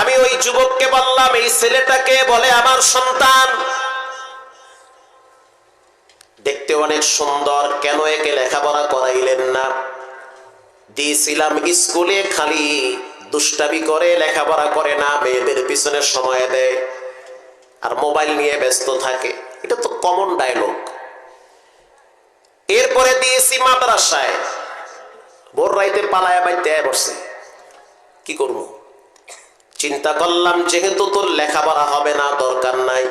আমি ওই যুবককে বললাম, এই ছেলেটাকে বলে আমার সন্তান। দেখতে অনেক সুন্দর, কেন একে লেখাপড়া করাইলেন না? দিয়েছিলাম স্কুলে, খালি দুষ্টামি করে লেখাপড়া করে না, মেয়েদের পিছনে সময় দেয় আর মোবাইল নিয়ে ব্যস্ত থাকে। এটা তো কমন ডায়লগ এরপরে দিয়েছি মাদ্রাসায়। ভোর রাইতে পালায় বাইতে বসে। কি করব? চিন্তা করলাম, যেহেতু তোর লেখাপড়া হবে না, দরকার নাই।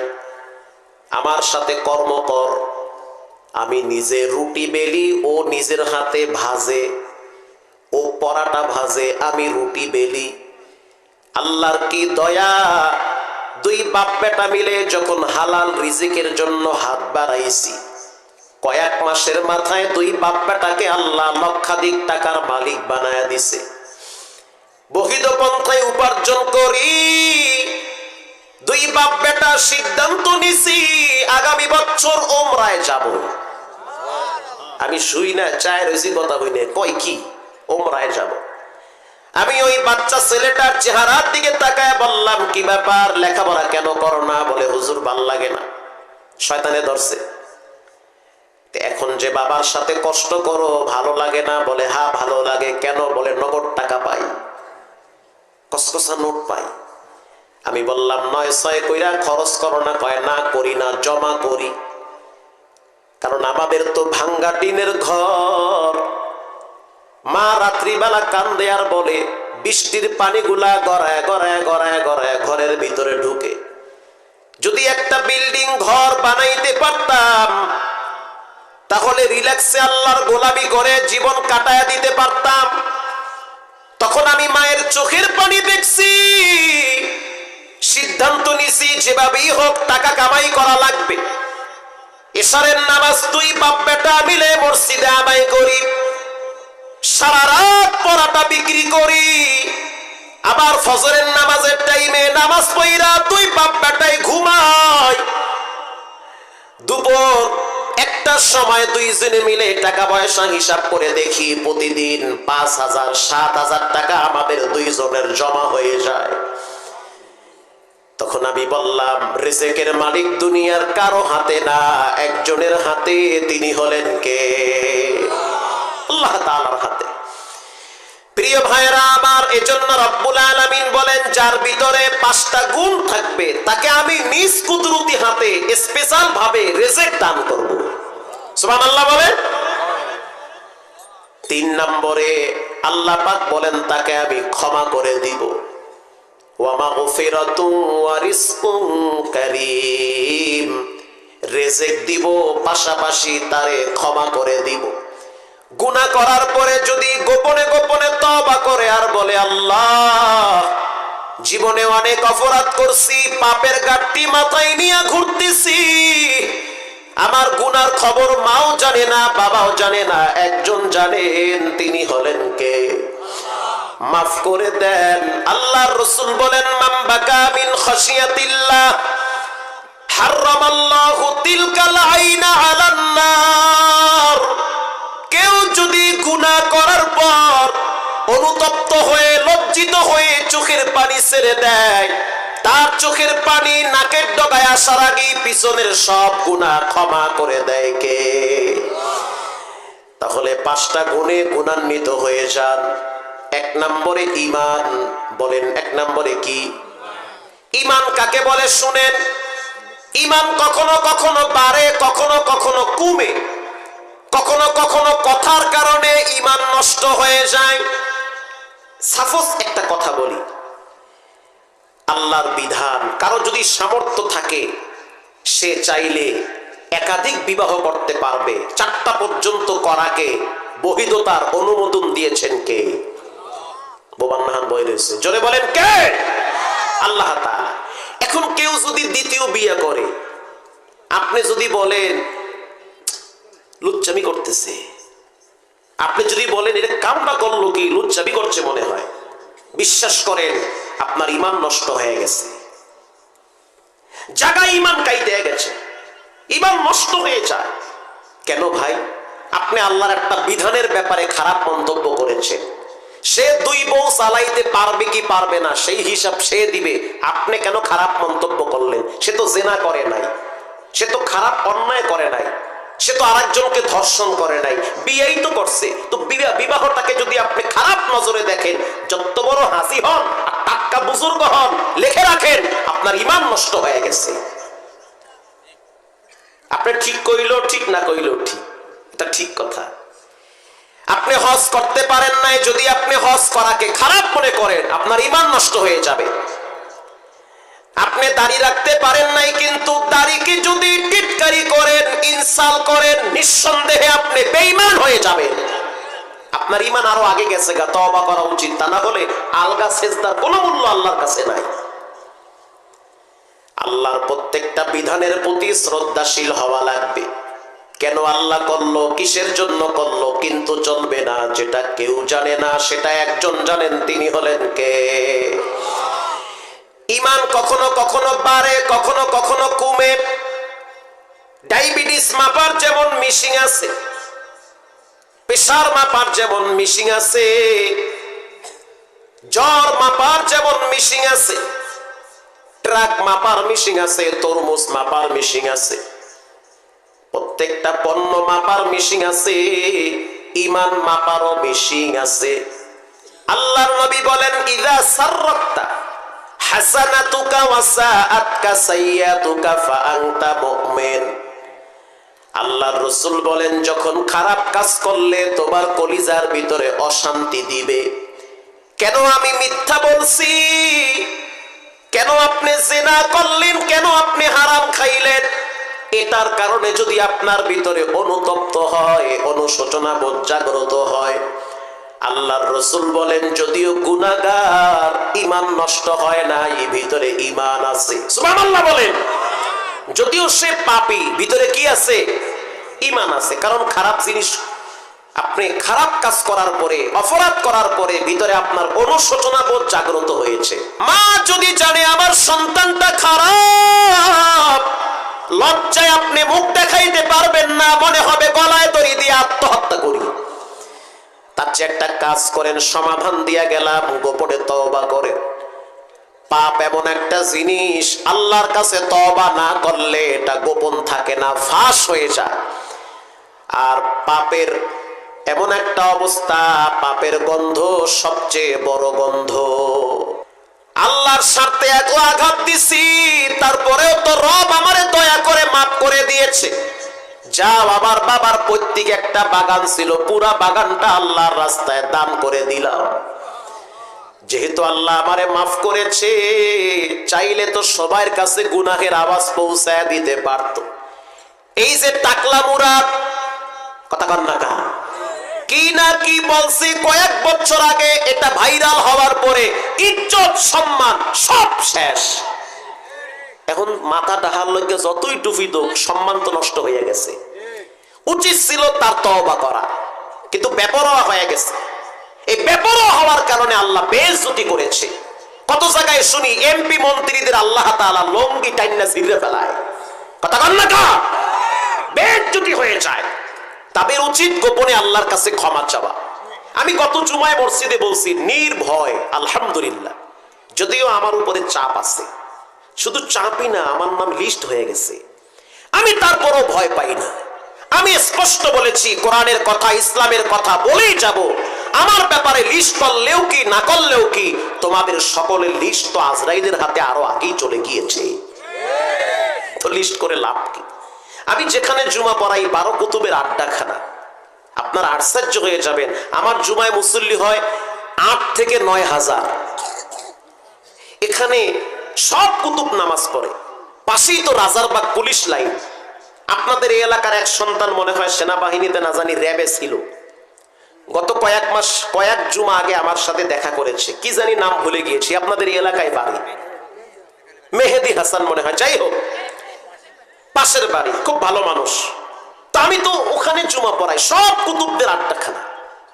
আমার সাথে কর্ম কর। আমি নিজে রুটি বেলি, ও নিজের হাতে ভাজে। ও পরাটা ভাজে, আমি রুটি বেলি। আল্লাহর কি দয়া? দুই বাপ বেটা মিলে যখন হালাল রিজিকের জন্য হাত বাড়াইছি, কয়েক মাসের মাথায় দুই বাপ বেটাকে আল্লাহ লক্ষাধিক টাকার মালিক বানায় দিছে। বহিদ পন্থায় উপার্জন করি। দুই বাপ বেটা সিদ্ধান্ত নিছি, আগামী বছর ওমরায় যাব। আমি শুই না, চায় রয়েছি কথা হইনে কই কি? ওমরায় যাব। আমি ওই বাচ্চা ছেলেটার চেহারার দিকে তাকায় বললাম, কি ব্যাপার? লেখাপড়া কেন করো না? বলে, হুজুর, ভালো লাগে না। শয়তানে ধরছে। এখন যে বাবার সাথে কষ্ট করো, ভালো লাগে না? বলে হা ভালো লাগে। কেন? বলে, নগদ টাকা পাই। কসকসা নোট পাই। আমি বললাম, নয় ছয় কইরা খরচ করো না। কয়, না করি না, জমা করি। কারণ আমাদের তো ভাঙ্গা টিনের ঘর। মা রাত্রিবেলা কান্দে আর বলে, বৃষ্টির পানিগুলা গড়ায় গড়ায় গড়ায় গড়ায় ঘরের ভিতরে ঢুকে। যদি একটা বিল্ডিং ঘর বানাইতে পারতাম, তাহলে রিল্যাক্সে আল্লাহর গোলামি করে জীবন কাটায় দিতে পারতাম। তখন আমি মায়ের চোখের পানি দেখছি, সিদ্ধান্ত নিছি, যেভাবেই হোক টাকা কামাই করা লাগবে। এসারের নামাজ তুই বাপ বেটা মিলে মসজিদে আদায় করি। সারা রাত পড়াটা বিক্রি করি। আবার ফজরের নামাজের টাইমে নামাজ পইরা তুই বাপ বেটাই ঘুমাই দুপুর একটার সময় দুইজনে মিলে টাকা পয়সা হিসাব করে দেখি প্রতিদিন পাঁচ হাজার, সাত হাজার টাকা আমাদের দুইজনের জমা হয়ে যায়। তখন আমি বললাম, রেজেকের মালিক দুনিয়ার কারও হাতে না, একজনের হাতে তিনি হলেন কে? আল্লাহ তাআলার হাতে। প্রিয় ভাইরা আমার এজন্য রব্বুল যার ভিতরে পাঁচটা গুণ থাকবে, তাকে আমি নিজ কুদরতি হাতে স্পেশাল ভাবে রেজেক দান করব। সুবহানাল্লাহ বলেন? তিন নম্বরে আল্লাহ পাক বলেন, তাকে আমি ক্ষমা করে দিব। দিব, পাশাপাশি তারে ক্ষমা করে দিব। গুণা করার পরে যদি গোপনে গোপনে তবা করে আর বলে, আল্লাহ জীবনে অনেক অপরাধ করছি, পাপের গাঠটি মাথায় নিয়ে ঘুরতেছি। আমার গুনার খবর মাও জানে না, বাবাও জানে না, একজন জানেন তিনি হলেন কে? মাফ করে দেন, আল্লাহর রসুল বলেন মাম্বাকা মিন খসিয়াতিল্লাহ হারামাল্লাহু তিলকাল আইনা আলান নার কেউ যদি গুনাহ করার পর অনুতপ্ত হয়ে, লজ্জিত হয়ে চোখের পানি ছেড়ে দেয়। তার চোখের পানি নাকের ডগায় আসার আগে পিছনের সব গুনাহ ক্ষমা করে দেয় কে? তাহলে পাঁচটা গুণে গুণান্বিত হয়ে যান। এক নম্বরে ইমান বলেন এক নম্বরে কি? ইমান কাকে বলে শুনেন? ইমান কখনো কখনো বাড়ে, কখনো কখনো কমে। কখনো কখনো কথার কারণে ইমান নষ্ট হয়ে যায়। সাপোজ একটা কথা বলি। আল্লাহর বিধান, কারও যদি সামর্থ্য থাকে, সে চাইলে একাধিক বিবাহ করতে পারবে। চারটা পর্যন্ত করাকে বহিদতার অনুমোদন দিয়েছেন কে? জোরে বলেন কে? আল্লাহ এখন কেউ যদি দ্বিতীয় বিয়ে করে, আপনি যদি বলেন, লুচ্চামি করতেছে। আপনি যদি বলেন, এটা কামটা করল কি লুচ্চামি করছে মনে হয় বিশ্বাস করেন, আপনার ইমান নষ্ট হয়ে গেছে। জায়গায় ইমান কাইতে গেছে। ইমান নষ্ট হয়ে যায়। কেন ভাই? আপনি আল্লাহর একটা বিধানের ব্যাপারে খারাপ মন্তব্য করেছেন। সে দুই বউ চালাইতে পারবে কি পারবে না, সেই হিসাব সে দিবে। আপনি কেন খারাপ মন্তব্য করলেন? সে তো জেনা করে নাই। সে তো খারাপ অন্যায় করে নাই। সে তো আরেকজনকে ধর্ষণ করে নাই। বিয়েই তো করছে। তো বিবাহটাকে যদি আপনি খারাপ নজরে দেখেন, যত বড় হাসি হন আর টাক্কা বুজুর্গ হন, লিখে রাখেন, আপনার ইমান নষ্ট হয়ে গেছে। আপনি ঠিক কইলেও ঠিক, না কইলেও ঠিক। এটা ঠিক কথা। আপনি হজ করতে পারেন নাই, যদি আপনি হজ করাকে খারাপ মনে করেন, আপনার ইমান নষ্ট হয়ে যাবে। আপনি দাড়ি রাখতে পারেন নাই, কিন্তু দাড়িকে যদি টিটকারি করেন, ইনসাল করেন, নিঃসন্দেহে আপনি বেঈমান হয়ে যাবেন। আপনার ইমান আরও আগে গেছে গা, তওবা করা উচিত তা না হলে আলগা সেজদার কোনো মূল্য আল্লাহর কাছে নাই। আল্লাহর প্রত্যেকটা বিধানের প্রতি শ্রদ্ধাশীল হওয়া লাগবে। কেন আল্লাহ করল, কিসের জন্য করল, কিন্তু চলবে না, যেটা কেউ জানে না, সেটা একজন জানেন, তিনি হলেন কে? ইমান কখনো কখনো বাড়ে, কখনো কখনো কমে। ডায়াবেটিস মাপার যেমন মিশিং আছে প্রেশার মাপার যেমন মিশিং আছে, জ্বর মাপার যেমন মিশিং আছে, ট্রাক মাপার মিশিং আছে, তরমুজ মাপার মিশিং আছে, প্রত্যেকটা পণ্য মাপার মিশিং আছে, ইমান মাপারও মিশিং আছে। আল্লাহর নবী বলেন, ইদা সাররাক্তা হাসানাতুকা ওয়া সাইয়্যাতুকা ফাআনতা মুমিন। আল্লাহর রসুল বলেন, যখন খারাপ কাজ করলে তোমার কলিজার ভিতরে অশান্তি দিবে। কেন আমি মিথ্যা বলছি? কেন আপনি জেনা করলেন? কেন আপনি হারাম খাইলেন? এটার কারণে যদি আপনার ভিতরে অনুতপ্ত হয় অনুশোচনা বোধ জাগ্রত হয় আল্লাহর রসুল বলেন, যদিও গুনাগার ইমান নষ্ট হয় না এই ভিতরে ইমান আছে। সুবহানাল্লাহ বলেন। যদিও সে পাপী, ভিতরে কি আছে? ইমান আছে। কারণ খারাপ জিনিস, আপনি খারাপ কাজ করার পরে, অপরাধ করার পরে ভিতরে আপনার অনুশোচনা বোধ জাগ্রত হয়েছে। মা যদি জানে আমার সন্তানটা খারাপ, লজ্জায় আপনি মুখ দেখাইতে পারবেন না, মনে হবে গলায় দড়ি দিয়ে আত্মহত্যা করি। তার চেয়ে একটা কাজ করেন, সমাধান দিয়া গেলাম, গোপনে তওবা করেন পাপ এমন একটা জিনিস, আল্লাহর কাছে তবা না করলে এটা গোপন থাকে না, ফাঁস হয়ে যায়। আর পাপের এমন একটা অবস্থা, পাপের গন্ধ সবচেয়ে বড় গন্ধ। আল্লাহর স্বার্থে এত আঘাত দিছি, তারপরেও তো রব আমারে দয়া করে মাফ করে দিয়েছে। যাও আমার বাবার পৈতৃক একটা বাগান ছিল, পুরা বাগানটা আল্লাহর রাস্তায় দান করে দিলাম। যেহেতু আল্লাহ আমারে মাফ করেছে, চাইলে তো সবার কাছে গুনাহের আওয়াজ পৌঁছায় দিতে পারত। এই যে টাকলা মুরাদ, কথা কন না কা কি না কি বলছি কয়েক বছর আগে, এটা ভাইরাল হওয়ার পরে ইজ্জত, সম্মান সব শেষ। এখন মাথা ডাহার লোকে যতই টুপি দোক, সম্মান তো নষ্ট হয়ে গেছে। উচিত ছিল তার তওবা করা। কিন্তু বেপরোয়া হয়ে গেছে। এই বেপরোয়া হওয়ার কারণে আল্লাহ বেজতি করেছে। কত জায়গায় শুনি এমপি মন্ত্রীদের আল্লাহ লঙ্গি টাইনা ছিঁড়ে ফেলায়। কথা না কা? বেজতি হয়ে যায়। তাদের উচিত গোপনে আল্লাহর কাছে ক্ষমা চাওয়া। আমি গত জুমায় মসজিদে বলছি, নির্ভয়, আলহামদুলিল্লাহ। যদিও আমার উপরে চাপ আছে। শুধু চাপই না, আমার নাম লিস্ট হয়ে গেছে। আমি তারপরও ভয় পাই না। আমি স্পষ্ট বলেছি, কোরআনের কথা, ইসলামের কথা বলেই যাব। আমার ব্যাপারে লিস্ট করলেও কি, না করলেও কি, তোমাদের সকলের লিস্ট তো আজরাইলের হাতে আরও আগেই চলে গিয়েছে। তো লিস্ট করে লাভ কি? আমি যেখানে জুমা পড়াই, বারো কুতুবের আড্ডাখানা। আপনার আশ্চর্য হয়ে যাবেন, আমার জুমায় মুসল্লি হয় আট থেকে নয় হাজার। এখানে সব কুতুব নামাজ পড়ে। পাশেই তো রাজারবাগ পুলিশ লাইন। আপনাদের এই এলাকার এক সন্তান মনে হয় সেনাবাহিনীতে না জানি র্যাবে ছিল। গত কয়েক মাস, কয়েক জুমা আগে আমার সাথে দেখা করেছে। কি জানি নাম ভুলে গিয়েছি, আপনাদের এলাকায় বাড়ি? মেহেদি হাসান মনে হয়, যাই হোক। পাশের বাড়ি, খুব ভালো মানুষ। তা আমি তো ওখানে জুমা পড়াই, সব কুতুবদের আড্ডাখানা।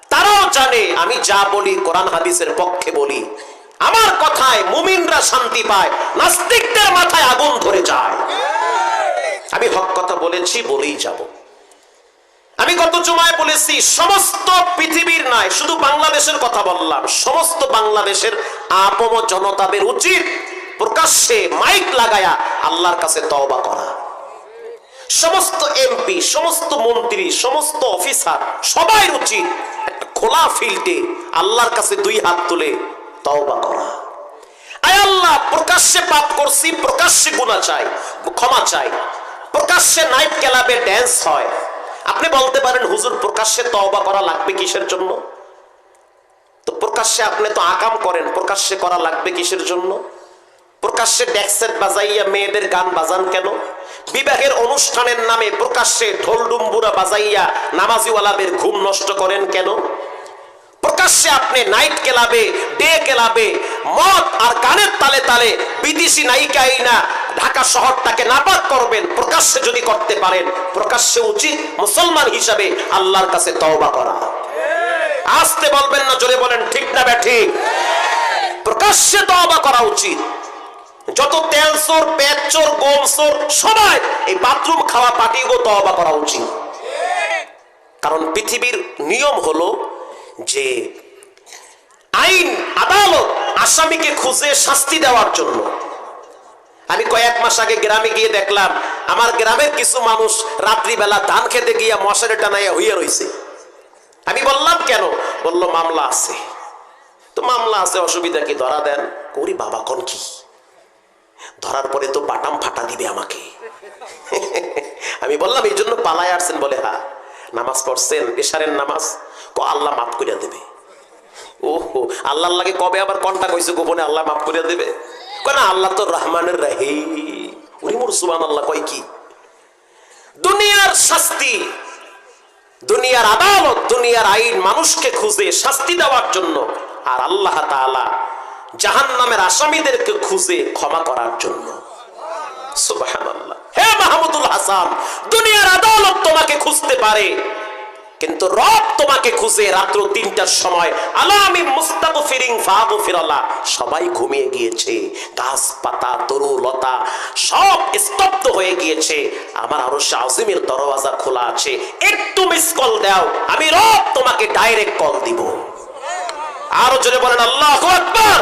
তারাও জানে, আমি যা বলি কোরআন হাদিসের পক্ষে বলি। আমার কথায় মুমিনরা শান্তি পায়, নাস্তিকদের মাথায় আগুন ধরে যায়। আমি হক কথা বলেছি বলেই যাব। আমি গত জমায় বলেছি, সমস্ত পৃথিবীর নয় শুধু বাংলাদেশের কথা বললাম, সমস্ত বাংলাদেশের আপম জনতাদের উচিত প্রকাশ্যে মাইক লাগায়া আল্লাহর কাছে তওবা করা। সমস্ত এমপি, সমস্ত মন্ত্রী, সমস্ত অফিসার, সবাই উচিত একটা খোলা ফিল্ডে আল্লাহর কাছে দুই হাত তুলে তওবা করা। আয় আল্লাহ, প্রকাশ্যে পাপ করছি, প্রকাশ্যে গুণা চাই, ক্ষমা চাই। প্রকাশ্যে নাইট ক্লাবে ড্যান্স হয়। আপনি বলতে পারেন, হুজুর, প্রকাশ্যে তওবা করা লাগবে কিসের জন্য? তো প্রকাশ্যে আপনি তো আকাম করেন, প্রকাশ্যে করা লাগবে কিসের জন্য? প্রকাশ্যে ডেক্সেট বাজাইয়া মেয়েদের গান বাজান কেন? বিবাহের অনুষ্ঠানের নামে প্রকাশ্যে ঢোল ডুম্বুরা বাজাইয়া নামাজিওয়ালাদের ঘুম নষ্ট করেন কেন? প্রকাশ্যে আপনি নাইট ক্লাবে ডে ক্লাবে মদ আর গানের তালে তালে বিদেশি নায়িকা না ঢাকা শহরটাকে নাপাক করবেন, প্রকাশ্যে যদি করতে পারেন, প্রকাশ্যে উচিত মুসলমান হিসাবে আল্লাহর কাছে তওবা করা। আসতে বলবেন না, জোরে বলেন, ঠিক না ব্যাঠিক? প্রকাশ্যে তওবা করা উচিত। যত তেল চোর, পেট সবাই এই বাথরুম খাওয়া পার্টিগো তওবা করা উচিত। কারণ পৃথিবীর নিয়ম হলো যে আইন, আদালত আসামিকে খুঁজে শাস্তি দেওয়ার জন্য। আমি কয়েক মাস আগে গ্রামে গিয়ে দেখলাম, আমার গ্রামের কিছু মানুষ রাত্রিবেলা ধান খেতে গিয়ে মশারি টানাইয়া হইয়া রইছে। আমি বললাম, কেন? বলল, মামলা আছে। তো মামলা আছে, অসুবিধা কি? ধরা দেন। করি, বাবা, কোন কি? ধরার পরে তো বাটাম ফাটা দিবে আমাকে। আমি বললাম, এই জন্য পালায় আসছেন বলে হ্যাঁ। নামাজ পড়ছেন, এশারের নামাজ। ক আল্লাহ মাফ করিয়া দেবে। ওহো, আল্লাহর লাগে কবে আবার কন্টা কইছে গোপনে আল্লাহ মাফ করিয়া দেবে? কয় না, আল্লাহ তো রহমানের রাহি উনি মোর সুবান আল্লাহ কয় কি? দুনিয়ার শাস্তি, দুনিয়ার আদালত, দুনিয়ার আইন মানুষকে খুঁজে শাস্তি দেওয়ার জন্য আর আল্লাহ তাআলা জাহান নামের আসামিদেরকে খুঁজে ক্ষমা করার জন্য। সুবহানাল্লাহ। হে মাহমুদুল হাসান, দুনিয়ার আদালত তোমাকে পারে। কিন্তু রব তোমাকে খুঁজে রাত্র তিনটার সময়, আলা আমি মুস্তাক ফিরিং ফাগু ফিরালা সবাই ঘুমিয়ে গিয়েছে। গাছপাতা, তরু, লতা সব স্তব্ধ হয়ে গিয়েছে। আমার আরও আজিমের দরওয়াজা খোলা আছে। একটু মিস কল দাও। আমি রব তোমাকে ডাইরেক্ট কল দিব। আরও জোরে বলেন, আল্লাহ আকবার!